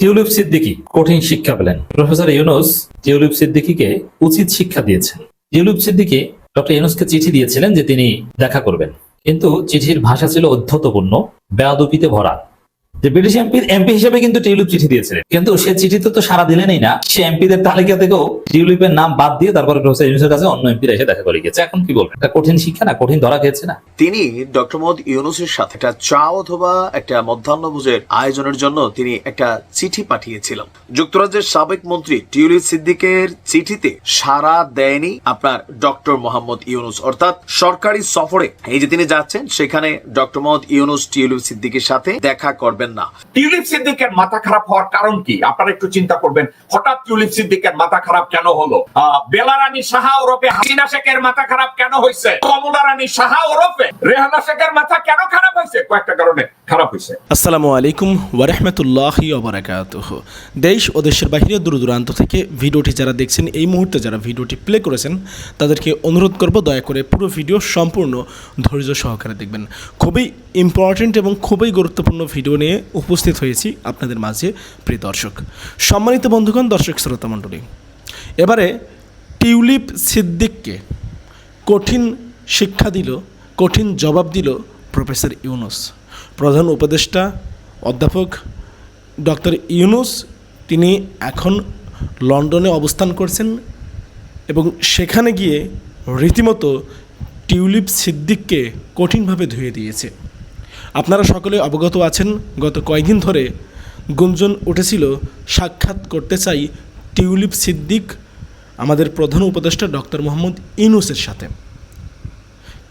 Tulip Siddiqui কঠিন শিক্ষা পেলেন। প্রফেসর ইউনুস টিউলিপ সিদ্দিকিকে উচিত শিক্ষা দিয়েছেন। টিউলিপ সিদ্দিকি ডক্টর ইউনুসকে চিঠি দিয়েছিলেন যে তিনি দেখা করবেন। কিন্তু চিঠির ভাষা ছিল অধ্যতপূর্ণ বেয়াদুপিতে ভরা। যে ব্রিটিশ এমপি এমপি হিসেবে কিন্তু টিউলিপ চিঠি দিয়েছিলেন। কিন্তু সে চিঠিতে তো সারা দিলেনই না। সে এমপিদের তালিকা থেকেও টিউলিপের নাম বাদ দিয়ে তারপরে প্রফেসর ইউনুসের কাছে অন্য এমপিরা এসে দেখা করে গেছে এখন কি বলবেন? একটা কঠিন শিক্ষা না? কঠিন ধরা খেয়েছে না? তিনি ডক্টর মোহাম্মদ ইউনুসের সাথে একটা চা অথবা একটা মধ্যাহ্নভোজের আয়োজনের জন্য তিনি একটা চিঠি পাঠিয়েছিলেন। যুক্তরাজ্যের সাবেক মন্ত্রী টিউলিপ সিদ্দিকের চিঠিতে সারা দেয়নি আপনার ডক্টর মোহাম্মদ ইউনুস। অর্থাৎ সরকারি সফরে এই যে তিনি যাচ্ছেন, সেখানে ডক্টর মোহাম্মদ ইউনুস টিউলিপ সিদ্দিকের সাথে দেখা করবেন। না। টিউলিপ সিদ্দিকের মাথা খারাপ হওয়ার কারণ কি? আপনারা একটু চিন্তা করবেন। হঠাৎ টিউলিপ সিদ্দিকের মাথা খারাপ কেন হলো? আহ, বেলা রানী সাহা ওরফে হাসিনা শেখের মাথা খারাপ কেন হয়েছে কমলা রানী সাহা ওরফে রেহানা শেখের মাথা কেন খারাপ হয়েছে কয়েকটা কারণে খারাপ হয়েছে আসসালামু আলাইকুম ওরহমতুল্লাহি ওবরাকাতুহ দেশ ও দেশের বাহিরে দূর দূরান্ত থেকে ভিডিওটি যারা দেখছেন এই মুহূর্তে যারা ভিডিওটি প্লে করেছেন তাদেরকে অনুরোধ করব দয়া করে পুরো ভিডিও সম্পূর্ণ ধৈর্য সহকারে দেখবেন। খুবই ইম্পর্ট্যান্ট এবং খুবই গুরুত্বপূর্ণ ভিডিও নিয়ে উপস্থিত হয়েছি আপনাদের মাঝে, প্রিয় দর্শক। সম্মানিত বন্ধুগণ, দর্শক শ্রোতা মণ্ডলী, এবারে টিউলিপ সিদ্দিককে কঠিন শিক্ষা দিল, কঠিন জবাব দিল প্রফেসর ইউনুস। প্রধান উপদেষ্টা, অধ্যাপক ডক্টর ইউনুস, তিনি এখন লন্ডনে অবস্থান করছেন এবং সেখানে গিয়ে রীতিমতো টিউলিপ সিদ্দিককে কঠিনভাবে ধুয়ে দিয়েছে। আপনারা সকলে অবগত আছেন, গত কয়েকদিন ধরে গুঞ্জন উঠেছিল, সাক্ষাৎ করতে চাই টিউলিপ সিদ্দিক, আমাদের প্রধান উপদেষ্টা ডক্টর মোহাম্মদ ইউনুসের সাথে।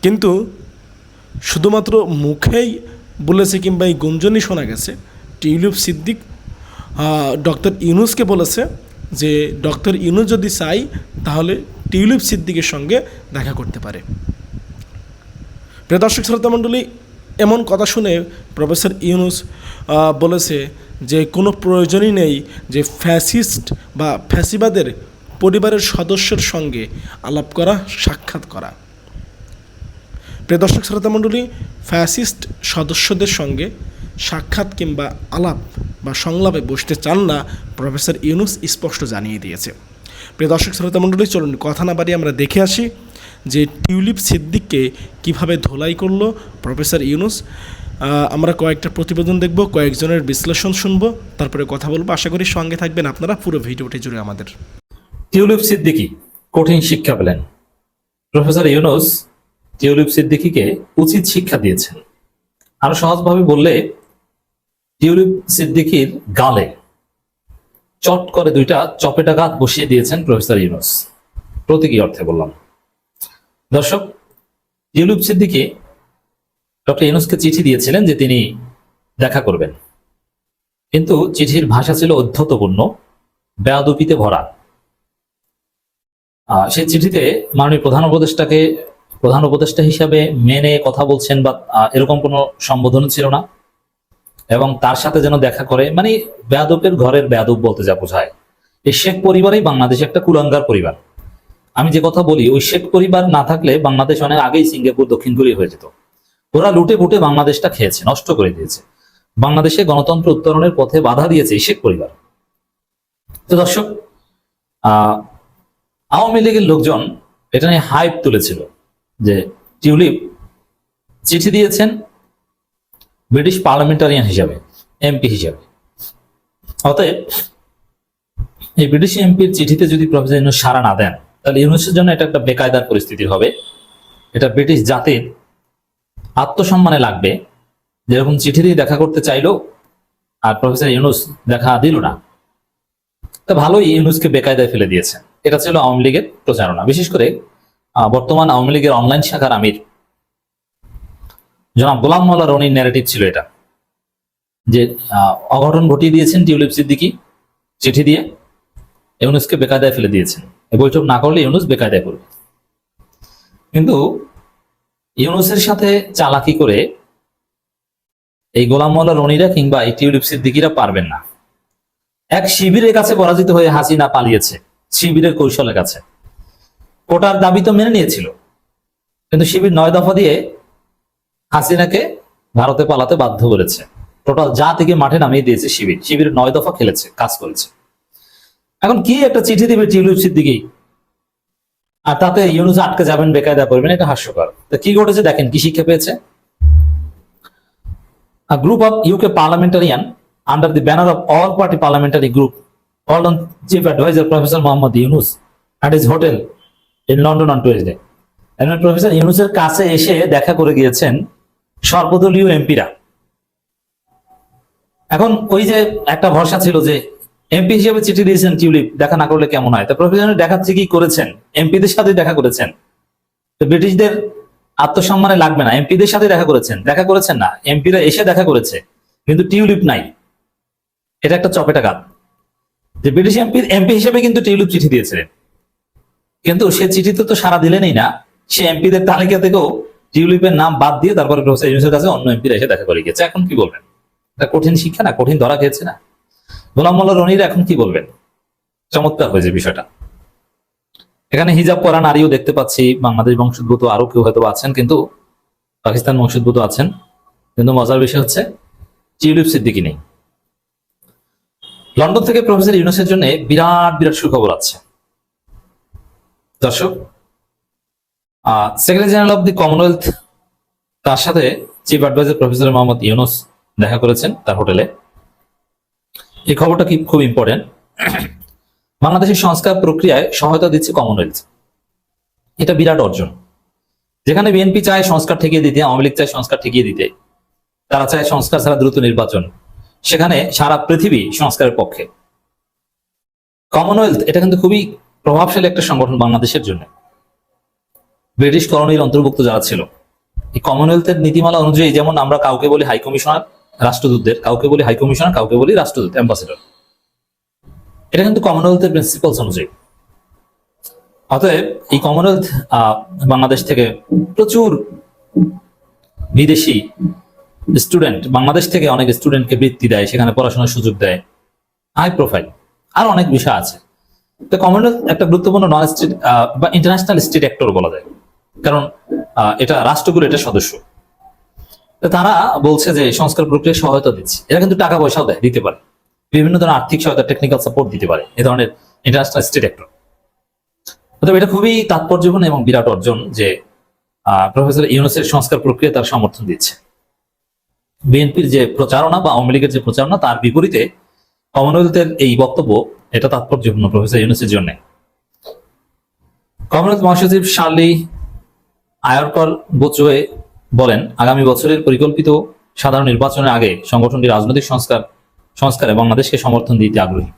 কিন্তু শুধুমাত্র মুখেই বলেছে কিংবা এই গুঞ্জনই শোনা গেছে, টিউলিপ সিদ্দিক ডক্টর ইউনুসকে বলেছে যে, ডক্টর ইউনুস যদি চাই, তাহলে টিউলিপ সিদ্দিকের সঙ্গে দেখা করতে পারে। প্রিয় দর্শক, শ্রোতা মণ্ডলী এমন কথা শুনে প্রফেসর ইউনুস বলেছে যে কোনো প্রয়োজনই নেই যে ফ্যাসিস্ট বা ফ্যাসিবাদের পরিবারের সদস্যের সঙ্গে আলাপ করা, সাক্ষাৎ করা। প্রিয় দর্শক শ্রোতা মণ্ডলী, ফ্যাসিস্ট সদস্যদের সঙ্গে সাক্ষাৎ কিংবা আলাপ বা সংলাপে বসতে চান না প্রফেসর ইউনুস, স্পষ্ট জানিয়ে দিয়েছে। প্রিয় দর্শক শ্রোতা মণ্ডলী, চলুন কথা না বাড়িয়ে আমরা দেখে আসি যে টিউলিপ সিদ্দিককে কীভাবে ধোলাই করল, প্রফেসর ইউনুস আমরা কয়েকটা প্রতিবেদন দেখব, কয়েকজনের বিশ্লেষণ শুনব, তারপরে কথা বলব। আশা করি সঙ্গে থাকবেন আপনারা, পুরো ভিডিওটি জুড়ে আমাদের। টিউলিপ সিদ্দিকি, কঠিন শিক্ষা পেলেন। প্রফেসর ইউনুস টিউলিপ সিদ্দিকিকে উচিত শিক্ষা দিয়েছেন। আরও সহজভাবে বললে, টিউলিপ সিদ্দিকির গালে চট করে দুইটা চপেটা গাত বসিয়ে দিয়েছেন প্রফেসর ইউনুস। প্রতীকী অর্থে বললাম। দর্শক টিউলিপ সিদ্দিকি ডক্টর ইউনুসকে চিঠি দিয়েছিলেন যে তিনি দেখা করবেন। কিন্তু চিঠির ভাষা ছিল অধ্যতপূর্ণ বেয়াদুপিতে ভরা। সেই চিঠিতে মাননীয় প্রধান উপদেষ্টাকে, প্রধান উপদেষ্টা হিসাবে মেনে কথা বলছেন বা এরকম কোনো সম্বোধন ছিল না। এবং তার সাথে যেন দেখা করে মানে বেয়াদবের ঘরের বেয়াদব বলতে যা বোঝায়। এই শেখ পরিবারই বাংলাদেশে একটা কুলাঙ্গার পরিবার। আমি যে কথা বলি, ওই শেখ পরিবার না থাকলে বাংলাদেশ অনেক আগেই সিঙ্গাপুর দক্ষিণ কোরিয়া হয়ে যেত। ওরা লুটে পুটে বাংলাদেশটা খেয়েছে, নষ্ট করে দিয়েছে। বাংলাদেশে গণতন্ত্র উত্তরণের পথে বাধা দিয়েছে শেখ পরিবার। তো দর্শক আওয়ামী লীগের লোকজন এটা নিয়ে হাইপ তুলেছিল যে টিউলিপ চিঠি দিয়েছেন ব্রিটিশ পার্লামেন্টারিয়ান হিসাবে এমপি হিসাবে। অতএব এই ব্রিটিশ এমপির চিঠিতে যদি প্রফেসর সাড়া না দেন তাহলে ইউনুসের জন্য এটা একটা বেকায়দার পরিস্থিতি হবে। এটা ব্রিটিশ জাতির আত্মসম্মানে লাগবে। যেরকম চিঠি দিয়ে দেখা করতে চাইলো, আর প্রফেসর ইউনুস দেখা দিল না। তা ভালোই ইউনুসকে বেকায়দায় ফেলে দিয়েছে। এটা ছিল আওয়ামী লীগের প্রচারণা। বিশেষ করে বর্তমান আওয়ামী লীগের অনলাইন শাখার আমির। জনাব গোলাম মোল্লা রনির ন্যারেটিভ ছিল এটা। যে অঘটন ঘটিয়ে দিয়েছেন টিউলিপ সিদ্দিকি চিঠি দিয়ে। ইউনুসকে বেকায়দায় ফেলে দিয়েছেন এই বৈঠক না করলে ইউনুস বেকায়দায় করবে কিন্তু ইউনুসের সাথে চালাকি করে এই গোলাম মোল্লা রনিরা কিংবা এই টিউলিপ সিদ্দিকিরা পারবেন না। এক শিবিরের কাছে পরাজিত হয়ে হাসিনা পালিয়েছে, শিবিরের কৌশলের কাছে। কোটার দাবি তো মেনে নিয়েছিল। কিন্তু শিবির নয় দফা দিয়ে হাসিনাকে ভারতে পালাতে বাধ্য করেছে। টোটাল যা থেকে মাঠে নামিয়ে দিয়েছে শিবির শিবির নয় দফা খেলেছে, কাজ করেছে। এখন কি একটা চিঠি দিবে টিউলিপসির দিকেই আর তাতে ইউনুস আটকে যাবেন, বেকায়দা করবেন, এটা হাস্যকর। তা কি ঘটেছে দেখেন, কি শিক্ষা পেয়েছে? Group of UK parliamentarian under the banner of all party parliamentary group hold on chief adviser professor Muhammad Yunus and is hotel in London on Tuesday একজন প্রফেসর ইউনুসের কাছে এসে দেখা করে গিয়েছেন সর্বদলীয় এমপিরা এখন ওই যে একটা ভরসা ছিল যে এমপি হিসেবে চিঠি দিয়েছেন টিউলিপ, দেখা না করলে কেমন হয়? তো প্রফেসর দেখাচ্ছে কি করেছেন? এমপিদের সাথে দেখা করেছেন। তো ব্রিটিশদের আত্মসম্মানে লাগবে না। এমপিদের সাথে দেখা করেছেন। দেখা করেছেন না। এমপিরা এসে দেখা করেছে। কিন্তু টিউলিপ নাই। এটা একটা চপেটা গান যে ব্রিটিশ এমপি এমপি হিসেবে কিন্তু টিউলিপ চিঠি দিয়েছিলেন কিন্তু সে চিঠিতে তো সারা দিলেনই না। সে এমপিদের তালিকা থেকেও টিউলিপের নাম বাদ দিয়ে তারপরে প্রফেসর ইউনুসের কাছে অন্য এমপিরা এসে দেখা করে গেছে এখন কি বলবেন? এটা কঠিন শিক্ষা না? কঠিন ধরা খেয়েছে না? গোলাম মোল্লা রনির এখন কি বলবেন? চমৎকার হয়েছে বিষয়টা। এখানে হিজাব পরা নারীও দেখতে পাচ্ছি, বাংলাদেশ বংশোদ্ভূত আরও কেউ হয়তো আছেন, কিন্তু পাকিস্তান বংশোদ্ভূত আছেন। কিন্তু মজার বিষয় হচ্ছে, টিউলিপ সিদ্দিকি নেই। লন্ডন থেকে প্রফেসর ইউনুসের জন্য বিরাট বিরাট সুখবর আছে। দর্শক secretary general of the Commonwealth, তার সাথে chief adviser professor Muhammad Yunus দেখা করেছেন তার হোটেলে। এই খবরটা কি খুব ইম্পর্টেন্ট বাংলাদেশের সংস্কার প্রক্রিয়ায় সহায়তা দিচ্ছে কমনওয়েলথ এটা বিরাট অর্জন। যেখানে বিএনপি চায় সংস্কার ঠেকিয়ে দিতে, আওয়ামী লীগ চায় সংস্কার ঠেকিয়ে দিতে, তারা চায় সংস্কার ছাড়া দ্রুত নির্বাচন। সেখানে সারা পৃথিবী সংস্কারের পক্ষে। কমনওয়েলথ এটা কিন্তু খুবই প্রভাবশালী একটা সংগঠন বাংলাদেশের জন্য। ব্রিটিশ কলোনির অন্তর্ভুক্ত যারা ছিল, এই কমনওয়েলথের নীতিমালা অনুযায়ী যেমন আমরা কাউকে বলি হাই কমিশনার রাষ্ট্রদূতদের, কাউকে বলি হাই কমিশনার কাউকে বলি রাষ্ট্রদূত অ্যাম্বাসেডর এটা কিন্তু কমনওয়েলথের প্রিন্সিপালস অনুযায়ী। অতএব এই কমনওয়েলথ বাংলাদেশ থেকে প্রচুর বিদেশি স্টুডেন্ট বাংলাদেশ থেকে অনেক স্টুডেন্টকে বৃত্তি দেয়, সেখানে পড়াশোনার সুযোগ দেয়। হাই প্রোফাইল আর অনেক বিষয় আছে। তো কমনওয়েলথ একটা গুরুত্বপূর্ণ নন স্টেট বা ইন্টারন্যাশনাল স্টেট অ্যাক্টর বলা যায়। কারণ এটা রাষ্ট্রগুলো এটা সদস্য। তারা বলছে যে সংস্কার প্রক্রিয়া সহায়তা দিচ্ছে। এরা কিন্তু টাকা পয়সাও দেয়, দিতে পারে। বিভিন্ন ধরনের আর্থিক সহায়তা টেকনিক্যাল সাপোর্ট দিতে পারে। এ ধরনের ইন্টারন্যাশনাল স্টেট অ্যাক্টর তবে এটা খুবই তাৎপর্যপূর্ণ এবং বিরাট অর্জন যে প্রফেসর ইউনুসের সংস্কার প্রক্রিয়া তার সমর্থন দিচ্ছে। বিএনপির যে প্রচারণা বা আওয়ামী লীগের যে প্রচারণা, তার বিপরীতে কমনওয়েলথের এই বক্তব্য, এটা তাৎপর্যপূর্ণ প্রফেসর ইউনুসের জন্য। কমনওয়েলথ মহাসচিব শার্লি আয়রকর বোচোয়ে বলেন, আগামী বছরের পরিকল্পিত সাধারণ নির্বাচনের আগে সংগঠনটি রাজনৈতিক সংস্কার, সংস্কারে বাংলাদেশকে সমর্থন দিতে আগ্রহী।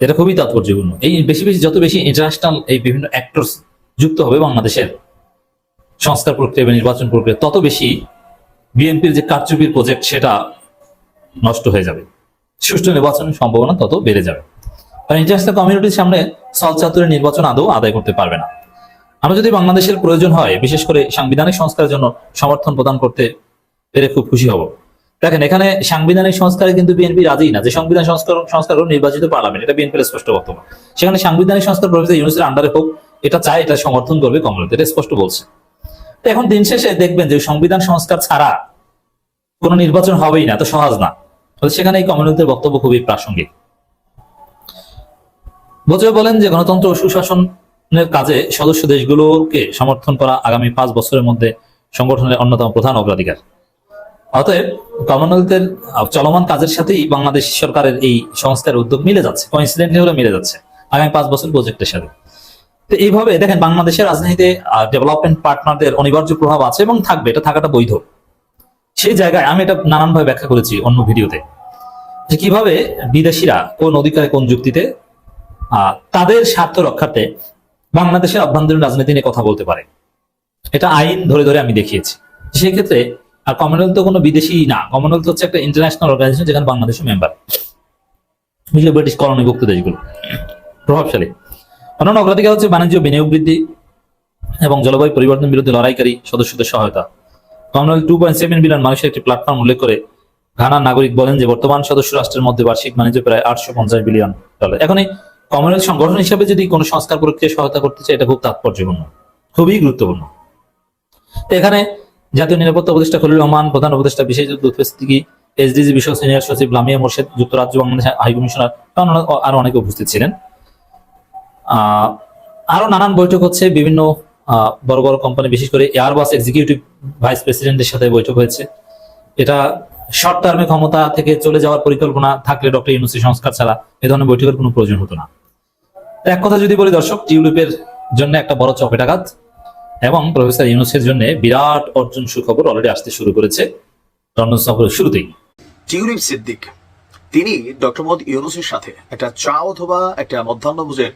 এটা খুবই তাৎপর্যপূর্ণ। এই বেশি বেশি, যত বেশি ইন্টারন্যাশনাল এই বিভিন্ন অ্যাক্টরস যুক্ত হবে বাংলাদেশের সংস্কার প্রক্রিয়া এবং নির্বাচন প্রক্রিয়া, তত বেশি বিএনপির যে কারচুপির প্রজেক্ট সেটা নষ্ট হয়ে যাবে। সুষ্ঠু নির্বাচনের সম্ভাবনা তত বেড়ে যাবে। কারণ ইন্টারন্যাশনাল কমিউনিটির সামনে সল চাতুরের নির্বাচন আদৌ আদায় করতে পারবে না। আমরা যদি বাংলাদেশের প্রয়োজন হয়, বিশেষ করে সাংবিধানিক সংস্কারের জন্য সমর্থন প্রদান করতে পেরে খুব খুশি হব। দেখেন, এখানে সাংবিধানিক সংস্কারে কিন্তু বিএনপি রাজি না। যে সংবিধান সংস্কার সংস্কার নির্বাচিত পার্লামেন্ট, এটা বিএনপির স্পষ্ট বক্তব্য। সেখানে সাংবিধানিক সংস্কার প্রফেসর ইউনুসের আন্ডারে হোক, এটা চায়, এটা সমর্থন করবে কমলতে এটা স্পষ্ট বলছে। এখন দিন শেষে দেখবেন যে সংবিধান সংস্কার ছাড়া কোনো নির্বাচন হবেই না তো সহজ না। সেখানে এই কমনওয়েলথের বক্তব্য খুবই প্রাসঙ্গিক। বলেন যে গণতন্ত্র ও সুশাসনের কাজে সদস্য দেশগুলোকে সমর্থন করা আগামী পাঁচ বছরের মধ্যে সংগঠনের অন্যতম প্রধান অগ্রাধিকার। অতএব কমনওয়েলথের চলমান কাজের সাথেই বাংলাদেশ সরকারের এই সংস্কারের উদ্যোগ মিলে যাচ্ছে কনসিডেন্টলি হলে মিলে যাচ্ছে আগামী পাঁচ বছর প্রজেক্টের সাথে। তো এইভাবে দেখেন বাংলাদেশের রাজনীতিতে ডেভেলপমেন্ট পার্টনারদের অনিবার্য প্রভাব আছে এবং থাকবে, এটা থাকাটা বৈধ। সেই জায়গায় আমি এটা নানানভাবে ব্যাখ্যা করেছি অন্য ভিডিওতে যে কীভাবে বিদেশিরা কোন অধিকারে কোন যুক্তিতে তাদের স্বার্থ রক্ষার্থে বাংলাদেশের অভ্যন্তরীণ রাজনীতি নিয়ে কথা বলতে পারে। এটা আইন ধরে ধরে আমি দেখিয়েছি। সেই ক্ষেত্রে আর কমনওয়েলথ তো কোনো বিদেশি না। কমনওয়েলথ হচ্ছে একটা ইন্টারন্যাশনাল অর্গানাইজেশন যেখানে বাংলাদেশের মেম্বার বিশেষ ব্রিটিশ কলোনিভুক্ত দেশগুলো। প্রভাবশালী। অন্যান্য অগ্রাধিকার হচ্ছে বাণিজ্য, বিনিয়োগ বৃদ্ধি এবং জলবায়ু পরিবর্তন বিরুদ্ধে লড়াইকারী সদস্যদের সহায়তা। Commonwealth two point seven billion মানুষের একটি প্ল্যাটফর্ম উল্লেখ করে ঘানার নাগরিক বলেন যে, বর্তমান সদস্য রাষ্ট্রের মধ্যে বার্ষিক বাণিজ্য প্রায় আটশো পঞ্চাশ বিলিয়ন ডলার এখন এই কমনওয়েলথ সংগঠন হিসেবে যদি কোনো সংস্কার প্রক্রিয়া সহায়তা করতে চায়, এটা খুব তাৎপর্যপূর্ণ, খুবই গুরুত্বপূর্ণ। এখানে জাতীয় নিরাপত্তা উপদেষ্টা খলিল রহমান, প্রধান উপদেষ্টা বিশেষ দূত এসডিজি বিষয় সিনিয়র সচিব লামিয়া মোর্শেদ, যুক্তরাজ্য বাংলাদেশ হাই কমিশনার আরও অনেকে উপস্থিত ছিলেন। আরও নানান বৈঠক হচ্ছে, বিভিন্ন বড় বড় কোম্পানি বিশেষ করে এয়ারবাস এক্সিকিউটিভ ভাইস প্রেসিডেন্টের সাথে বৈঠক হয়েছে। এটা শর্ট টার্মে ক্ষমতা থেকে চলে যাওয়ার পরিকল্পনা থাকলে ডক্টর ইউনুসি সংস্কার ছাড়া এ ধরনের বৈঠকের কোনো প্রয়োজন হতো না। এক কথা যদি বলি, দর্শক, টিউলিপের জন্য একটা বড় চপেটাঘাত এবং প্রফেসর ইউনুসের জন্য বিরাট অর্জন সুখবর অলরেডি আসতে শুরু করেছে লন্ডন সফরের শুরুতেই। টিউলিপ সিদ্দিক, তিনি ডক্টর মোহাম্মদ ইউনুসের সাথে একটা চা অথবা একটা মধ্যাহ্নভোজের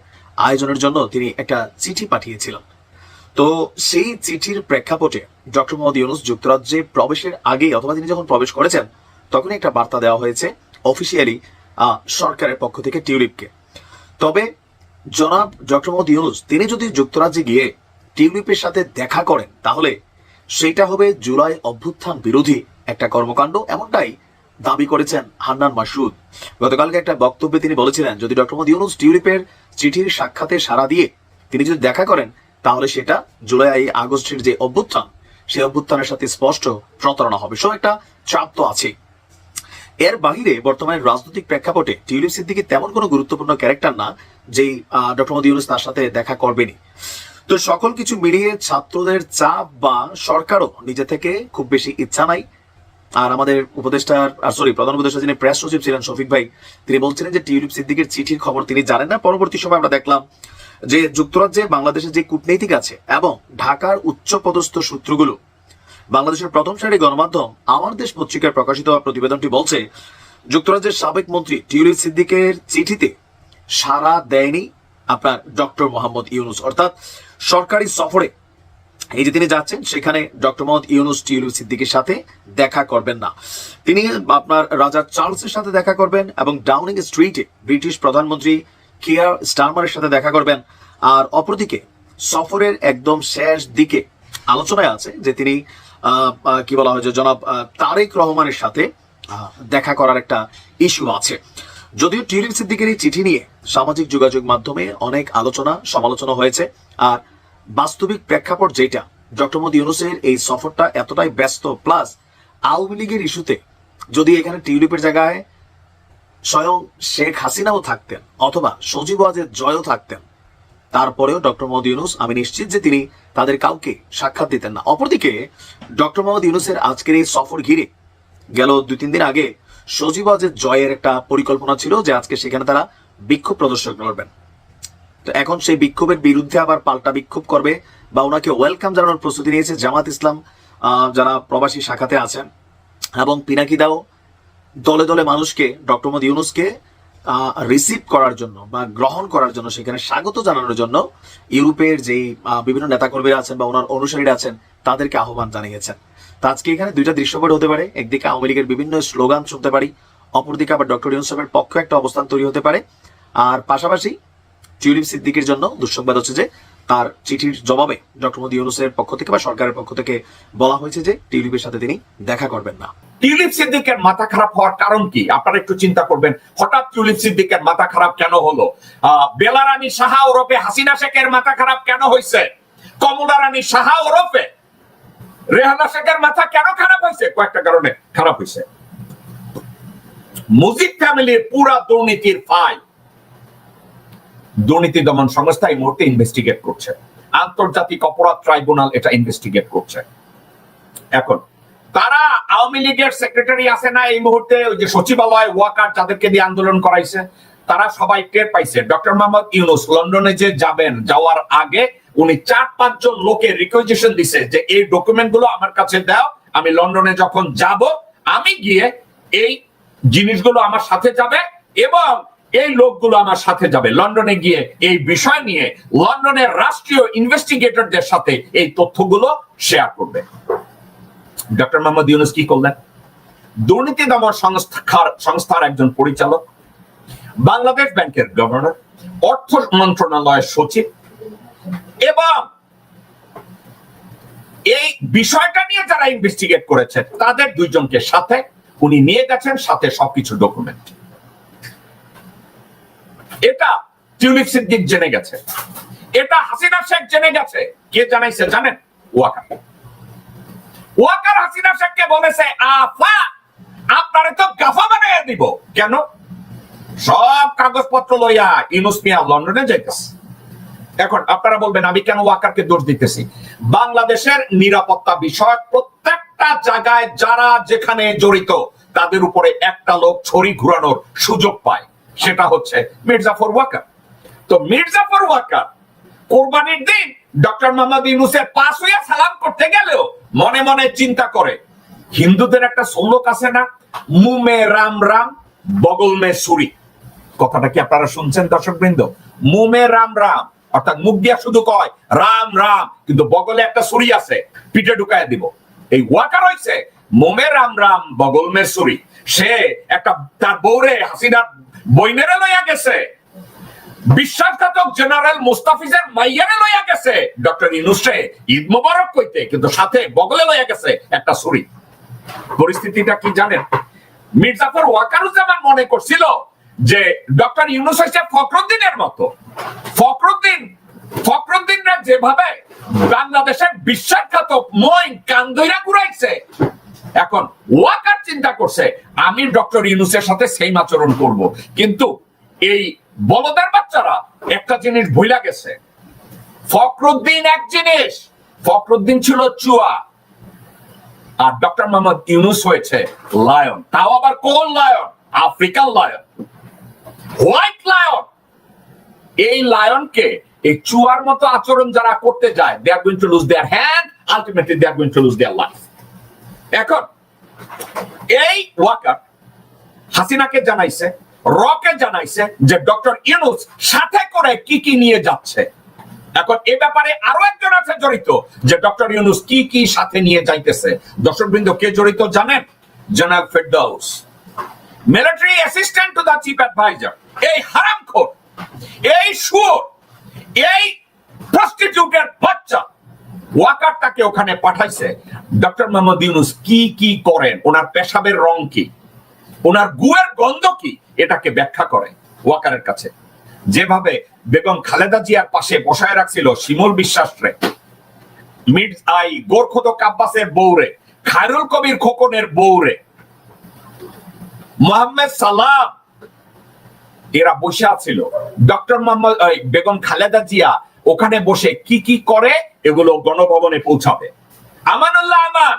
আয়োজনের জন্য তিনি একটা চিঠি পাঠিয়েছিলেন। তো সেই চিঠির প্রেক্ষাপটে ডক্টর মোহাম্মদ ইউনুস যুক্তরাজ্যে প্রবেশের আগে অথবা তিনি যখন প্রবেশ করেছেন, তখনই একটা বার্তা দেওয়া হয়েছে অফিসিয়ালি সরকারের পক্ষ থেকে টিউলিপকে। তবে জনাব ডক্টর মোহাম্মদ ইউনুস, তিনি যদি যুক্তরাজ্যে গিয়ে টিউলিপের সাথে দেখা করেন, তাহলে সেটা হবে জুলাই অভ্যুত্থান বিরোধী একটা কর্মকাণ্ড, এমনটাই দাবি করেছেন হান্নান মাসুদ গতকালকে একটা বক্তব্যে তিনি বলেছিলেন, যদি ডক্টর মোহাম্মদ ইউনুস টিউলিপের চিঠির সাক্ষাতে সাড়া দিয়ে তিনি যদি দেখা করেন, তাহলে সেটা জুলাই আগস্টের যে অভ্যুত্থান, সেই অভ্যুত্থানের সাথে স্পষ্ট প্রতারণা হবে। সব একটা চাপ তো আছেই। এর বাহিরে বর্তমানে রাজনৈতিক প্রেক্ষাপটে টিউলিপ সিদ্দিকি তেমন কোনো গুরুত্বপূর্ণ ক্যারেক্টার না, যেই ডক্টর মোদী ইউনুস তার সাথে দেখা করবেনি তো সকল কিছু মিলিয়ে ছাত্রদের চাপ বা সরকারও নিজে থেকে খুব বেশি ইচ্ছা নাই। আর আমাদের উপদেষ্টার সরি, প্রধান উপদেষ্টা যিনি প্রেস সচিব ছিলেন শফিক ভাই, তিনি বলছিলেন যে টিউলিপ সিদ্দিকের চিঠির খবর তিনি জানেন না। পরবর্তী সময় আমরা দেখলাম যে যুক্তরাজ্যে বাংলাদেশের যে কূটনৈতিক আছে এবং ঢাকার উচ্চপদস্থ সূত্রগুলো বাংলাদেশের প্রথম সারি গণমাধ্যম আমার দেশ পত্রিকায় প্রকাশিত হওয়া প্রতিবেদনটি বলছে, যুক্তরাজ্যের সাবেক মন্ত্রী টিউলিপ সিদ্দিকের চিঠিতে সাড়া দেয়নি আপনার ডক্টর মোহাম্মদ ইউনুস। অর্থাৎ সরকারি সফরে এই যে তিনি যাচ্ছেন, সেখানে ডক্টর মোহাম্মদ ইউনুস টিউলিপ সিদ্দিকের সাথে দেখা করবেন না। তিনি আপনার রাজা চার্লসের সাথে দেখা করবেন এবং ডাউনিং স্ট্রিটে ব্রিটিশ প্রধানমন্ত্রী কিয়ার স্টারমারের সাথে দেখা করবেন। আর অপরদিকে সফরের একদম শেষ দিকে আলোচনায় আছে যে তিনি কি বলা হয় যে জনাব তারেক রহমানের সাথে দেখা করার একটা ইস্যু আছে। যদিও টিউলিপ সিদ্দিকের এই চিঠি নিয়ে সামাজিক যোগাযোগ মাধ্যমে অনেক আলোচনা সমালোচনা হয়েছে আর বাস্তবিক প্রেক্ষাপট যেটা ডক্টর মোদী ইউনুসের এই সফরটা এতটাই ব্যস্ত প্লাস আওয়ামী লীগের ইস্যুতে যদি এখানে টিউলিপের জায়গায় স্বয়ং শেখ হাসিনাও থাকতেন অথবা সজীব ওয়াজেদ জয়ও থাকতেন তারপরেও ডক্টর মোহাম্মদ ইউনুস, আমি নিশ্চিত যে তিনি তাদের কাউকে সাক্ষাৎ দিতেন না। অপরদিকে, ডক্টর মোহাম্মদ ইউনুসের আজকের এই সফর ঘিরে গেল দুই তিন দিন আগে সজীব ওয়াজেদ জয়ের একটা পরিকল্পনা ছিল যে আজকে সেখানে তারা বিক্ষোভ প্রদর্শন করবেন। তো এখন সেই বিক্ষোভের বিরুদ্ধে আবার পাল্টা বিক্ষোভ করবে বা ওনাকে ওয়েলকাম জানানোর প্রস্তুতি নিয়েছে জামাত ইসলাম যারা প্রবাসী শাখাতে আছেন। এবং পিনাকি দাও দলে দলে মানুষকে, ডক্টর মোহাম্মদ ইউনুসকে রিসিভ করার জন্য বা গ্রহণ করার জন্য, সেখানে স্বাগত জানানোর জন্য ইউরোপের যে বিভিন্ন নেতাকর্মীরা আছেন বা ওনার অনুসারীরা আছেন, তাদেরকে আহ্বান জানিয়েছেন। তো আজকে এখানে দুইটা দৃশ্যপট হতে পারে। একদিকে আওয়ামী লীগের বিভিন্ন স্লোগান শুনতে পারি, অপরদিকে আবার ডক্টর ইউনসফের পক্ষে একটা অবস্থান তৈরি হতে পারে। আর পাশাপাশি টিউলিপ সিদ্দিকের জন্য দুঃসংবাদ হচ্ছে যে তার চিঠির জবাবে ডক্টর মোদী ইউনুসের পক্ষ থেকে বা সরকারের পক্ষ থেকে বলা হয়েছে যে টিউলিপের সাথে তিনি দেখা করবেন না। টিউলিপ সিদ্দিকের মাথা খারাপ হওয়ার কারণ কি? আপনারা একটু চিন্তা করবেন। হঠাৎ টিউলিপ সিদ্দিকের মাথা খারাপ কেন হলো? বেলারানী সাহা ওরফে হাসিনা শেখের মাথা খারাপ কেন হয়েছে কমলা রানী সাহা ওরফে রেহানা শেখের মাথা কেন খারাপ হয়েছে কয়েকটা কারণে খারাপ হয়েছে মুজিব ফ্যামিলির পুরা দুর্নীতির ফাইল দুর্নীতি দমন সংস্থা এই মুহূর্তে ইনভেস্টিগেট করছে। আন্তর্জাতিক অপরাধ ট্রাইব্যুনাল এটা ইনভেস্টিগেট করছে। এখন, তারা আওয়ামী লীগের সেক্রেটারি আছে না এই মুহূর্তে? ওই যে সচিবালয়, ওয়াকার যাদেরকে দিয়ে আন্দোলন করাইছে, তারা সবাই টের পাইছে। ডক্টর মোহাম্মদ ইউনুস লন্ডনে যে যাবেন, যাওয়ার আগে উনি চার পাঁচজন লোকের রিকোয়েজিশন দিছে যে, এই ডকুমেন্টগুলো আমার কাছে দাও, আমি লন্ডনে যখন যাব, আমি গিয়ে এই জিনিসগুলো আমার সাথে যাবে এবং এই লোকগুলো আমার সাথে যাবে। লন্ডনে গিয়ে এই বিষয় নিয়ে লন্ডনের রাষ্ট্রীয় ইনভেস্টিগেটরদের সাথে এই তথ্যগুলো শেয়ার করবে। ডক্টর মোহাম্মদ ইউনুস কি করলেন? দুর্নীতি দমন সংস্থার সংস্থার একজন পরিচালক, বাংলাদেশ ব্যাংকের গভর্নর অর্থ মন্ত্রণালয়ের সচিব এবং এই বিষয়টা নিয়ে যারা ইনভেস্টিগেট করেছে তাদের দুইজনকে সাথে, উনি নিয়ে গেছেন, সাথে সবকিছু ডকুমেন্ট এটা টিউলিপ সিদ্দিক জেনে গেছে। এটা হাসিনা শেখ জেনে গেছে। কে জানাইছে জানেন? ওয়াকা ওয়াকার হাসিনা শেখকে বলেছে, আফা, আপনারে তো গাফা বানিয়ে দিব। কেন? সব কাগজপত্র লইয়া ইউনুস মিয়া লন্ডনে যাইতেছে। এখন আপনারা বলবেন, আমি কেন ওয়াকারকে দোষ দিতেছি? বাংলাদেশের নিরাপত্তা বিষয়ক প্রত্যেকটা জায়গায় যারা যেখানে জড়িত, তাদের উপরে একটা লোক ছড়ি ঘুরানোর সুযোগ পায়। সেটা হচ্ছে মির্জাফর ওয়াকার তো মির্জাফর ওয়াকার কোরবানির দিন ডক্টর মোহাম্মদ ইউনুসের পাশ হইয়া সালাম করতে গেলেও মনে মনে চিন্তা করে, হিন্দুদের একটা শ্লোক আছে না মুমে রাম রাম, বগল মে সুরি কথাটা কি আপনারা শুনছেন দর্শক বৃন্দ মুমে রাম রাম অর্থাৎ মুখ দিয়া শুধু কয়, রাম রাম কিন্তু বগলে একটা সুরি আছে, পিঠে ঢুকায় দিব। এই ওয়াকার হইছে মোমে রাম রাম, বগল মে সুরি সে একটা তার বউরে হাসিনার বইনেরে লইয়া গেছে। বিশ্বাসঘাতক জেনারেল মুস্তাফিজের মাইয়ারে লইয়া গেছে। ডক্টর ইনুসে ঈদ মোবারক কইতে, কিন্তু সাথে বগলে লইয়া গেছে একটা ছুরি। পরিস্থিতিটা কি জানেন? মির্জাফর ওয়াকারুজ্জামান মনে করছিল যে ডক্টর ইউনুস হচ্ছে ফখরুদ্দিনের মতো। ফখরুদ্দিন, ফখরুদ্দিনরা যেভাবে বাংলাদেশের বিশ্বাসঘাতক মই কান্দইরা ঘুরাইছে এখন ওয়াকার চিন্তা করছে, আমি ডক্টর ইউনুসের সাথে সেম আচরণ করব। কিন্তু এই বলদের বাচ্চারা একটা জিনিস ভুলা গেছে। ফখরুদ্দিন এক জিনিস, ফখরুদ্দিন ছিল চুয়া। আর ডক্টর মোহাম্মদ ইউনুস হয়েছে লায়ন। তাও আবার কোন lion? African lion. White lion. এই লায়নকে, এই চুয়ার মতো আচরণ যারা করতে যায় they are going to lose their hand ultimately they are going to lose their life এখন এই ওয়াকার হাসিনাকে জানাইছে, রকে জানাইছে যে ডক্টর ইউনুস সাথে করে কি কি নিয়ে যাচ্ছে। এখন এ ব্যাপারে আরও একজন আছে জড়িত যে ডক্টর ইউনুস কি কি সাথে নিয়ে যাইতেছে। দর্শকবৃন্দ, কে জড়িত জানেন? General Ferdous, military assistant to the chief adviser, এই হারামখোর, এই সুর এই প্রস্টিটিউটের বাচ্চা ওয়াকার তাকে ওখানে পাঠাইছে। ডক্টর মোহাম্মদ ইউনুস কি কি করেন? ওনার পেশাবের রং কি? ওনার গুয়ের গন্ধ কি? এটাকে ব্যাখ্যা করে ওয়াকারের কাছে। যেভাবে বেগম খালেদা জিয়ার পাশে বসায় রাখছিল শিমুল বিশ্বাস রে মিড আই গোরখদ কাব্বাসের বউরে খায়রুল কবির খোকনের বৌরে মোহাম্মদ সালাম, এরা বসে আছিল। ডক্টর মোহাম্মদ বেগম খালেদা জিয়া ওখানে বসে কি কি করে? এগুলো গণভবনে পৌঁছাবে। আমানুল্লাহ আমান।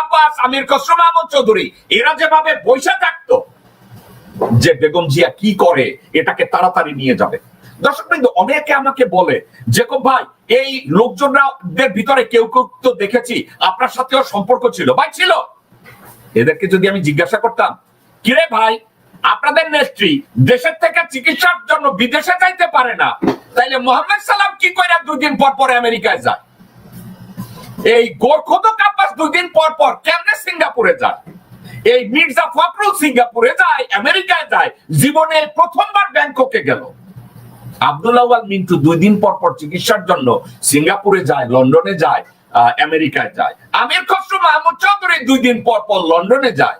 আব্বাস আমির চৌধুরী, এরা যেভাবে থাকতো, যে বেগম জিয়া কি করে, এটাকে তাড়াতাড়ি নিয়ে যাবে। দর্শক বৃন্দ, অনেকে আমাকে বলে যে ভাই, এই লোকজনদের ভিতরে কেউ কেউ তো দেখেছি, আপনার সাথেও সম্পর্ক ছিল। ভাই, ছিল। এদেরকে যদি আমি জিজ্ঞাসা করতাম, কিরে ভাই আপনাদের নেত্রী দেশের থেকে চিকিৎসার জন্য বিদেশে যাইতে পারে না, তাইলে মোহাম্মদ সালাম কি করে দুই দিন পর পর আমেরিকায় যায়? এই গোরখদ কাব্বাস দুই দিন পর পর কেমনে সিঙ্গাপুরে যায়? এই মির্জা ফখরুল সিঙ্গাপুরে যায়, আমেরিকায় যায়, জীবনে প্রথমবার ব্যাংককে গেল। আব্দুল্লাহ মিন্টু দুই দিন পর পর চিকিৎসার জন্য সিঙ্গাপুরে যায়, লন্ডনে যায় আমেরিকায় যায়। আমির খসরু মাহমুদ চৌধুরী দুই দিন পর পর লন্ডনে যায়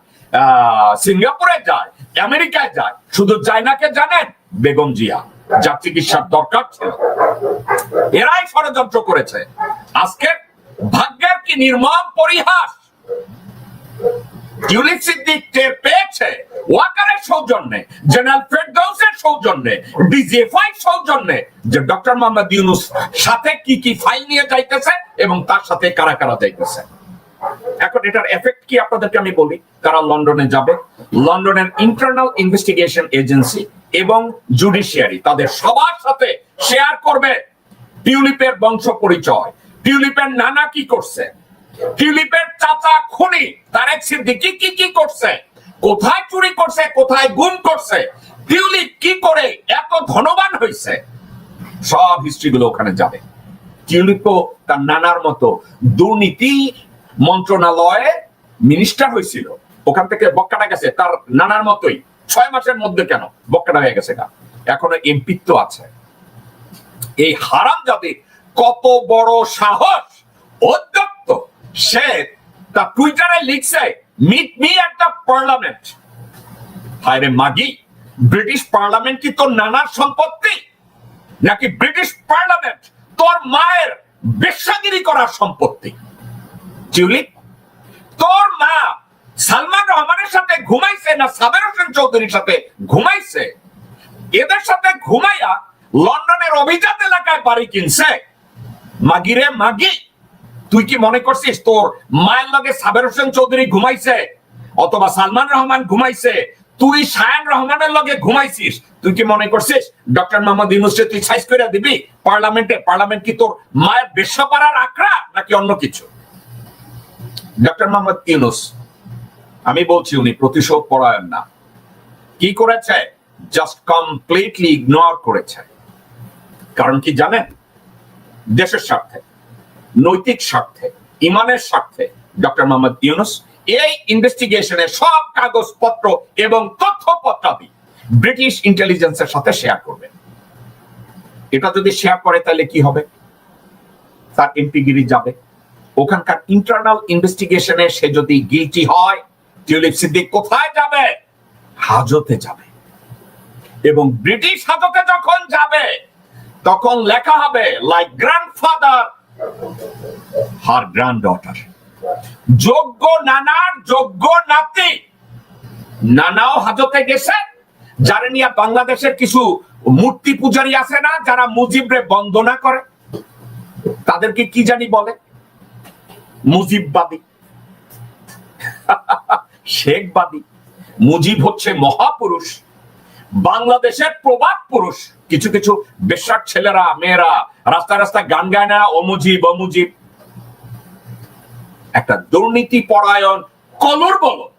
সিঙ্গাপুরে যায় আমেরিকায় যায়। শুধু চায়নাকে জানেন বেগম জিয়া, যার চিকিৎসার দরকার ছিল। এরাই ষড়যন্ত্র করেছে। আজকে ভাগ্যের কি নির্মম পরিহাস? সৌজন্যে সৌজন্যে যে ডক্টর সাথে কি কি ফাইল নিয়ে এবং তার সাথে কারা কারা যাইতেছে। এখন এটার এফেক্ট কি আপনাদেরকে আমি বলি? লন্ডনে যাবে? লন্ডনের ইন্টারনাল ইনভেস্টিগেশন এজেন্সি এবং জুডিশিয়ারি তাদের সবার সাথে শেয়ার করবে। টিউলিপের বংশ পরিচয়। টিউলিপের নানা কি করছে? টিউলিপের চাচা খুনি কি কি করছে? কোথায় চুরি করছে, কোথায় গুম করছে? টিউলিপ কি করে এত ধনবান হয়েছে সব হিস্ট্রি গুলো ওখানে যাবে। টিউলিপও তার নানার মতো দুর্নীতি মন্ত্রণালয়ে মিনিস্টার হয়েছিল ওখান থেকে বক্কাটা গেছে। তার নানার মতোই। ছয় মাসের মধ্যে কেন বক্কাটা হয়ে গেছে গা এখনও এমপিত্ব আছে। এই হারাম জাতির কত বড় সাহস অধ্যক্ত সে তার টুইটারে লিখছে মিট মি দ্য পার্লামেন্ট হায়রে মাগি, ব্রিটিশ পার্লামেন্ট কি তোর নানার সম্পত্তি? নাকি ব্রিটিশ পার্লামেন্ট তোর মায়ের বেশ্যাগিরি করার সম্পত্তি? টিউলিপ তোর মা সালমান রহমানের সাথে ঘুমাইছে না সাবের হোসেন চৌধুরীর সাথে ঘুমাইছে? এদের সাথে ঘুমাইয়া লন্ডনের অভিজাত এলাকায় বাড়ি কিনছে। মাগিরে মাগি, তুই কি মনে করছিস তোর মায়ের লগে সাবের হোসেন চৌধুরী ঘুমাইছে অথবা সালমান রহমান ঘুমাইছে? তুই শায়ান রহমানের লগে ঘুমাইছিস। তুই কি মনে করছিস ডক্টর মোহাম্মদ ইউনুসকে তুই সাইজ করে দিবি? পার্লামেন্টে, পার্লামেন্ট কি তোর মায়ের বেশ্যপাড়ার আখড়া নাকি অন্য কিছু? ডক্টর মোহাম্মদ ইউনুস আমি বলছি উনি প্রতিশোধ পরায়ণ না। কি করেছে? জাস্ট কমপ্লিটলি ইগনোর করেছে। কারণ কি জানেন? দেশের স্বার্থে, নৈতিক স্বার্থে, ইমানের স্বার্থে ডক্টর মোহাম্মদ ইউনুস এই ইনভেস্টিগেশনের সব কাগজপত্র এবং তথ্যপত্রাদি ব্রিটিশ ইন্টেলিজেন্সের সাথে শেয়ার করবে। এটা যদি শেয়ার করে তাহলে কি হবে? তার এমপিগিরি যাবে। ওখানকার ইন্টারনাল ইনভেস্টিগেশনে সে যদি গিলটি হয়, টিউলিপ সিদ্দিক কোথায় যাবে? হাজতে যাবে। এবং ব্রিটিশ হাজতে যখন যাবে, তখন লেখা হবে like grandfather her granddaughter যোগ্য নানার যোগ্য নাতি। নানাও হাজতে গেছে। যারা নিয়ে বাংলাদেশের কিছু মূর্তি পূজারী আছে না, যারা মুজিবরে বন্দনা করে, তাদেরকে কি জানি বলে? মুজিববাদী শেখবাদী মুজিব হচ্ছে মহাপুরুষ, বাংলাদেশের প্রবাদ পুরুষ। কিছু কিছু বেশ্যার ছেলেরা, মেয়েরা, রাস্তায় রাস্তায় গান গায় না অমুজিব অমুজিব একটা দুর্নীতি পরায়ণ কলর বলদ,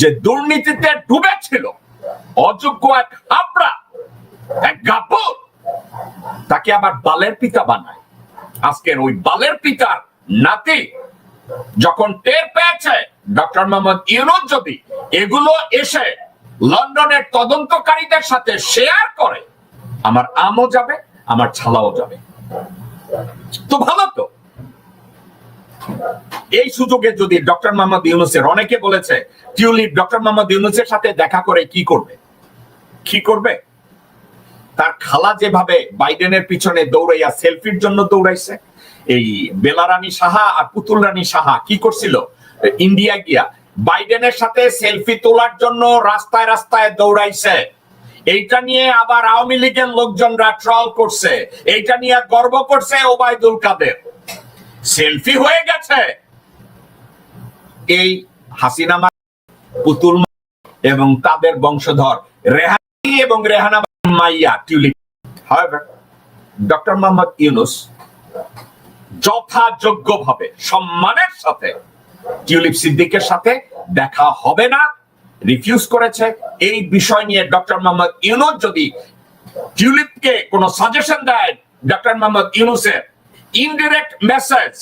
যে দুর্নীতিতে ডুবেছিল, অযোগ্য এক হাবড়া, এক গাব্বর তাকে আবার বালের পিতা বানায়। আজকের ওই বালের পিতার নাতি যখন টের পেয়েছে, ডক্টর মোহাম্মদ ইউনুস যদি এগুলো এসে লন্ডনের তদন্তকারীদের সাথে শেয়ার করে, আমার আমও যাবে, আমার ছালাও যাবে। তো ভালো তো। এই সুযোগে যদি ডক্টর মোহাম্মদ ইউনুসের অনেকে বলেছে, টিউলিপ ডক্টর মোহাম্মদ ইউনুসের সাথে দেখা করে কি করবে? কি করবে? তার খালা যেভাবে বাইডেনের পিছনে দৌড়াইয়া সেলফির জন্য দৌড়াইছে, এই বেলারানী সাহা আর পুতুল রানী সাহা কি করছিল? ইন্ডিয়া গিয়া বাইডেনের সাথে সেলফি তোলার জন্য রাস্তায় রাস্তায় দৌড়াইছে। এইটা নিয়ে আবার আওয়ামী লীগের লোকজনরা ট্রল করছে। এইটা নিয়ে গর্ব করছে ওবায়দুল কাদের। সেলফি হয়ে গেছে। এই হাসিনামা পুতুল এবং তাদের বংশধর রেহানি এবং রেহানা মাইয়া টিউলিপ। However, ডক্টর মোহাম্মদ ইউনুস যথাযোগ্যভাবে সম্মানের সাথে টিউলিপ সিদ্দিকের সাথে দেখা হবে না রিফিউজ করেছে। এই বিষয় নিয়ে ডক্টর মোহাম্মদ ইউনুস যদি টিউলিপকে কোনো সাজেশন দেয় ডক্টর মোহাম্মদ ইউনুসের ইনডিরেক্ট মেসেজ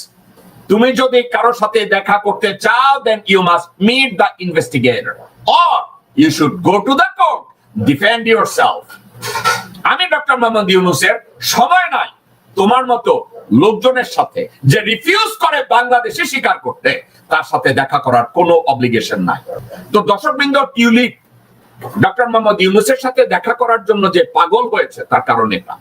তুমি যদি কারোর সাথে দেখা করতে চাও then you must meet the investigator or you should go to the court defend yourself আমি ডক্টর মোহাম্মদ ইউনুসের সময় নাই, তোমার মতো লোকজনের সাথে যে রিফিউজ করে বাংলাদেশে স্বীকার করতে, তার সাথে দেখা করার কোনো অব্লিগেশন নাই। তো দর্শকবৃন্দ, টিউলিপ, ডক্টর মোহাম্মদ ইউনুসের সাথে দেখা করার জন্য যে পাগল হয়েছে, তার কারণ এটা।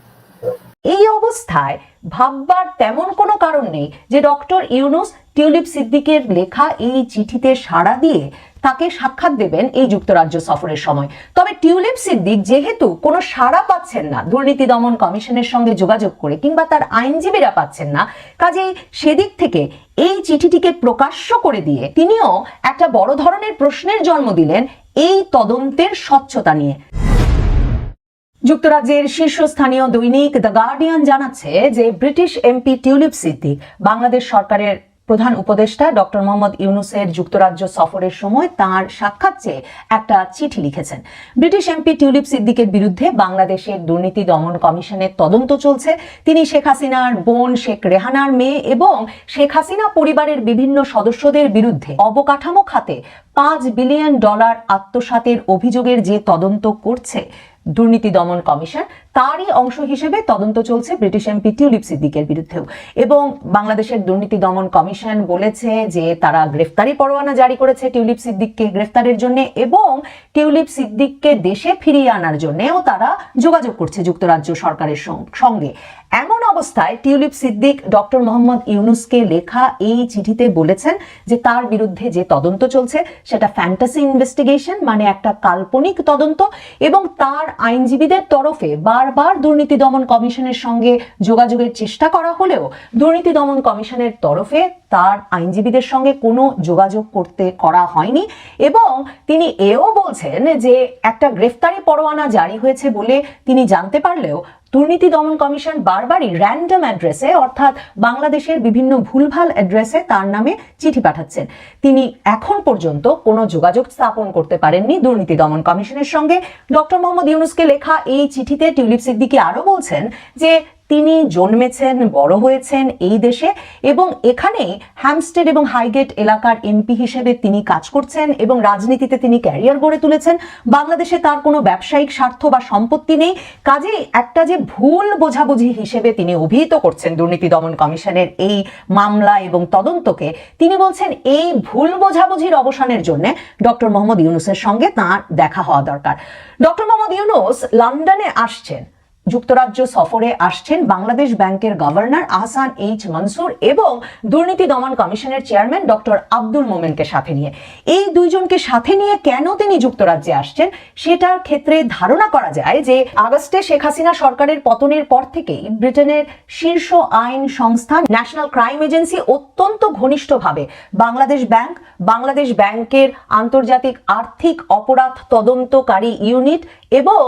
এই অবস্থায় ভাববার তেমন কোনো কারণ নেই যে ডক্টর ইউনুস টিউলিপ সিদ্দিকের লেখা এই চিঠিতে সাড়া দিয়ে তাকে সাক্ষাৎ দেবেন এই যুক্তরাজ্য সফরের সময়। তবে টিউলিপ সিদ্দিক যেহেতু কোনো সাড়া পাচ্ছেন না, দুর্নীতি দমন কমিশনের সঙ্গে যোগাযোগ করে কিংবা তার আইনজীবীরা পাচ্ছেন না, কাজেই সেদিক থেকে এই চিঠিটিকে প্রকাশ্য করে দিয়ে তিনিও একটা বড় ধরনের প্রশ্নের জন্ম দিলেন এই তদন্তের স্বচ্ছতা নিয়ে। যুক্তরাজ্যের শীর্ষস্থানীয় দৈনিক দ্য গার্ডিয়ান জানাচ্ছে যে British MP Tulip Siddiq Bangladesh সরকারের প্রধান উপদেষ্টা ডক্টর মোহাম্মদ ইউনুসের যুক্তরাজ্য সফরের সময় তার সাক্ষাৎ চেয়ে একটা চিঠি লিখেছেন। ব্রিটিশ এমপি টিউলিপ সিদ্দিকের বিরুদ্ধে বাংলাদেশের দুর্নীতি দমন কমিশনের তদন্ত চলছে। তিনি শেখ হাসিনার বোন শেখ রেহানার মেয়ে এবং শেখ হাসিনা পরিবারের বিভিন্ন সদস্যদের বিরুদ্ধে অবকাঠামো খাতে পাঁচ বিলিয়ন ডলার আত্মসাতের অভিযোগের যে তদন্ত করছে দুর্নীতি দমন কমিশন, তারই অংশ হিসেবে তদন্ত চলছে ব্রিটিশ এমপি টিউলিপ সিদ্দিকের বিরুদ্ধেও। এবং বাংলাদেশের দুর্নীতি দমন কমিশন বলেছে যে তারা গ্রেফতারি পরোয়ানা জারি করেছে টিউলিপ সিদ্দিককে গ্রেফতারের জন্য এবং টিউলিপ সিদ্দিককে দেশে ফিরিয়ে আনার জন্যও তারা যোগাযোগ করছে যুক্তরাজ্য সরকারের সঙ্গে। এমন অবস্থায় টিউলিপ সিদ্দিক ডক্টর মোহাম্মদ ইউনুসকে লেখা এই চিঠিতে বলেছেন যে তার বিরুদ্ধে যে তদন্ত চলছে, সেটা ফ্যান্টাসি ইনভেস্টিগেশন মানে একটা কাল্পনিক তদন্ত, এবং তার আইনজীবীদের তরফে বারবার দুর্নীতি দমন কমিশনের সঙ্গে যোগাযোগের চেষ্টা করা হলেও দুর্নীতি দমন কমিশনের তরফে তার আইনজীবীদের সঙ্গে কোনো যোগাযোগ করতে করা হয়নি, এবং তিনি এও বলছেন যে একটা গ্রেফতারি পরোয়ানা জারি হয়েছে বলে তিনি জানতে পারলেও দুর্নীতি দমন কমিশন বারবারই র্যান্ডম অ্যাড্রেসে অর্থাৎ বাংলাদেশের বিভিন্ন ভুলভাল অ্যাড্রেসে তার নামে চিঠি পাঠাচ্ছেন। তিনি এখন পর্যন্ত কোনো যোগাযোগ স্থাপন করতে পারেননি দুর্নীতি দমন কমিশনের সঙ্গে। ডক্টর মোহাম্মদ ইউনুসকে লেখা এই চিঠিতে টিউলিপ সিদ্দিকি আরও বলছেন যে তিনি জন্মেছেন, বড় হয়েছেন এই দেশে এবং এখানেই হ্যামস্টেড এবং হাইগেট এলাকার এমপি হিসেবে তিনি কাজ করছেন এবং রাজনীতিতে তিনি ক্যারিয়ার গড়ে তুলেছেন। বাংলাদেশে তার কোনো ব্যবসায়িক স্বার্থ বা সম্পত্তি নেই। কাজেই একটা যে ভুল বোঝাবুঝি হিসেবে তিনি অভিহিত করছেন দুর্নীতি দমন কমিশনের এই মামলা এবং তদন্তকে, তিনি বলছেন এই ভুল বোঝাবুঝির অবসানের জন্য ডক্টর মোহাম্মদ ইউনুসের সঙ্গে তার দেখা হওয়া দরকার। ডক্টর মোহাম্মদ ইউনুস লন্ডনে আসছেন। যুক্তরাজ্য সফরে আসছেন বাংলাদেশ ব্যাংকের গভর্নর আহসান এইচ মনসুর এবং দুর্নীতি দমন কমিশনের চেয়ারম্যান ডক্টর আব্দুল মোমেনকে সাথে নিয়ে। এই দুইজনকে সাথে নিয়ে কেন তিনি যুক্তরাজ্যে আসছেন সেটার ক্ষেত্রে ধারণা করা যায় যে আগস্টে শেখ হাসিনা সরকারের পতনের পর থেকেই ব্রিটেনের শীর্ষ আইন সংস্থা ন্যাশনাল ক্রাইম এজেন্সি অত্যন্ত ঘনিষ্ঠভাবে বাংলাদেশ ব্যাংক, বাংলাদেশ ব্যাংকের আন্তর্জাতিক আর্থিক অপরাধ তদন্তকারী ইউনিট এবং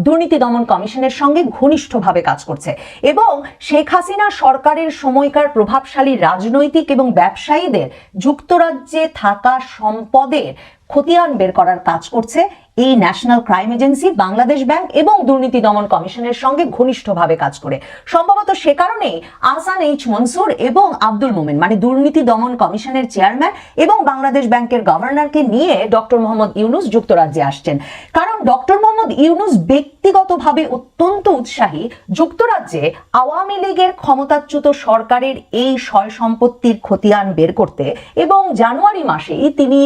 দুর্নীতি দমন কমিশনের সঙ্গে ঘনিষ্ঠভাবে কাজ করছে। এবং শেখ হাসিনা সরকারের সময়কার প্রভাবশালী রাজনৈতিক এবং ব্যবসায়ীদের যুক্তরাজ্যে থাকা সম্পদের খতিয়ান বের করার কাজ করছে এই National Crime Agency Bangladesh Bank এবং দুর্নীতি দমন কমিশনের সঙ্গে ঘনিষ্ঠভাবে কাজ করে। সম্ভবত সে কারণেই আহসান এইচ মনসুর এবং আব্দুল মোমেন মানে দুর্নীতি দমন কমিশনের চেয়ারম্যান এবং বাংলাদেশ ব্যাংকের গভর্নরকে নিয়ে ডক্টর মোহাম্মদ ইউনুস যুক্তরাজ্যে আসছেন। কারণ ডক্টর মোহাম্মদ ইউনুস ব্যক্তিগতভাবে অত্যন্ত উৎসাহী, যুক্তরাজ্যে আওয়ামী লীগের ক্ষমতাচ্যুত সরকারের এই সয় সম্পত্তির খতিয়ান বের করতে এবং জানুয়ারি মাসেই তিনি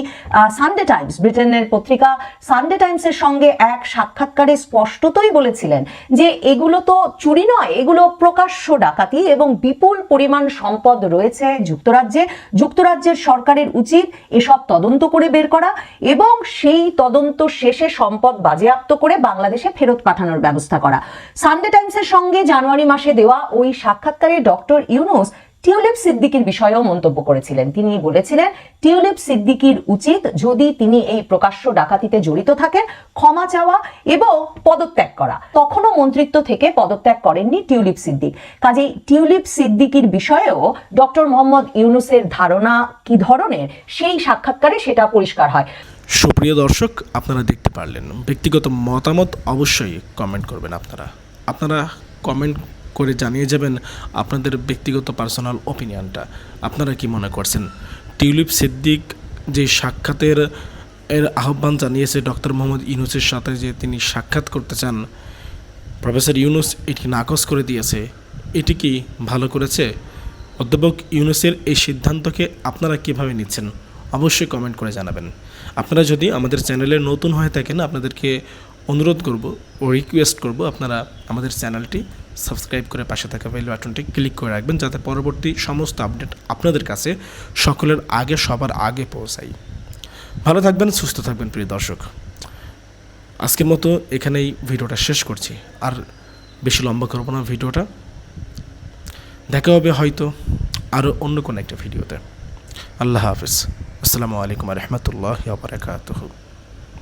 সানডে টাইমস, ব্রিটেনের পত্রিকা সানডে টাইমসের সঙ্গে এক সাক্ষাৎকারে স্পষ্টতই বলেছিলেন যে এগুলো তো চুরি নয়, এগুলো প্রকাশ্য ডাকাতি এবং বিপুল পরিমাণ সম্পদ রয়েছে যুক্তরাজ্যে। যুক্তরাজ্যের সরকারের উচিত এসব তদন্ত করে বের করা এবং সেই তদন্ত শেষে সম্পদ বাজেয়াপ্ত করে বাংলাদেশে ফেরত পাঠানোর ব্যবস্থা করা। সানডে টাইমসের সঙ্গে জানুয়ারি মাসে দেওয়া ওই সাক্ষাৎকারে ডক্টর ইউনুস টিউলিপ সিদ্দিকির বিষয়েও মন্তব্য করেছিলেন। তিনি বলেছিলেন, টিউলিপ সিদ্দিকির উচিত যদি তিনি এই প্রকাশ্য ডাকাতিতে জড়িত থাকেন, ক্ষমা চাওয়া এবং পদত্যাগ করা। তখনও মন্ত্রিত্ব থেকে পদত্যাগ করেননি টিউলিপ সিদ্দিক। কাজেই টিউলিপ সিদ্দিকির বিষয়েও ডক্টর মোহাম্মদ ইউনুসের ধারণা কি ধরনের, সেই সাক্ষাৎকারে সেটা পরিষ্কার হয়। সুপ্রিয় দর্শক, আপনারা দেখতে পারলেন। ব্যক্তিগত মতামত অবশ্যই কমেন্ট করবেন আপনারা। আপনারা কমেন্ট করে জানিয়ে যাবেন আপনাদের ব্যক্তিগত পার্সোনাল ওপিনিয়নটা আপনারা কি মনে করছেন? টিউলিপ সিদ্দিক যে সাক্ষাতের, এর আহ্বান জানিয়েছে ডক্টর মোহাম্মদ ইউনুসের সাথে যে তিনি সাক্ষাৎ করতে চান, প্রফেসর ইউনুস এটি নাকচ করে দিয়েছে। এটি কি ভালো করেছে? অধ্যাপক ইউনুসের এই সিদ্ধান্তকে আপনারা কীভাবে নিচ্ছেন? অবশ্যই কমেন্ট করে জানাবেন। আপনারা যদি আমাদের চ্যানেলে নতুন হয়ে থাকেন, আপনাদেরকে অনুরোধ করব ও রিকোয়েস্ট করব, আপনারা আমাদের চ্যানেলটি সাবস্ক্রাইব করে পাশে থাকা বেল বাটনটি ক্লিক করে রাখবেন যাতে পরবর্তী সমস্ত আপডেট আপনাদের কাছে সকলের আগে, সবার আগে পৌঁছায়। ভালো থাকবেন, সুস্থ থাকবেন, প্রিয় দর্শক। আজকের মতো এখানেই ভিডিওটা শেষ করছি। আর বেশি লম্বা করব না ভিডিওটা। দেখা হবে হয়তো আরও অন্য কোনো একটা ভিডিওতে। আল্লাহ হাফিজ। আসসালামু আলাইকুম রহমতুল্লাহ বারকাতহ।